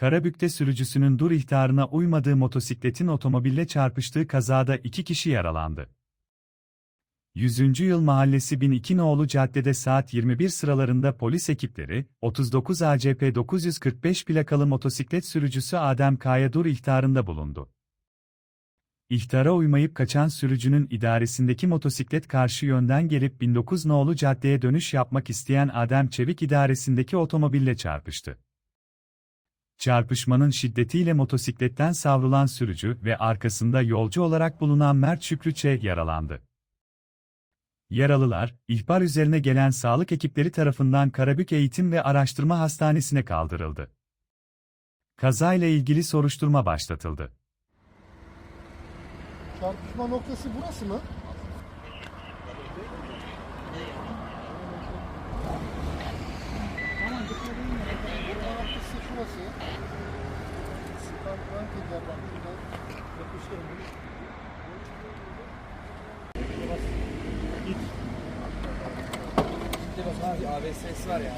Karabük'te sürücüsünün dur ihtarına uymadığı motosikletin otomobille çarpıştığı kazada iki kişi yaralandı. 100. Yıl Mahallesi 1002 Noğlu Caddede saat 21 sıralarında polis ekipleri, 39 ACP 945 plakalı motosiklet sürücüsü Adem Kaya dur ihtarında bulundu. İhtara uymayıp kaçan sürücünün idaresindeki motosiklet karşı yönden gelip 1009 Noğlu Caddeye dönüş yapmak isteyen Adem Çevik idaresindeki otomobille çarpıştı. Çarpışmanın şiddetiyle motosikletten savrulan sürücü ve arkasında yolcu olarak bulunan Mert Şükrüçe yaralandı. Yaralılar, ihbar üzerine gelen sağlık ekipleri tarafından Karabük Eğitim ve Araştırma Hastanesi'ne kaldırıldı. Kazayla ilgili soruşturma başlatıldı. Çarpışma noktası burası mı? Çarpışma noktası şurası. Bunu. Şimdi bak abi ABS'si var ya.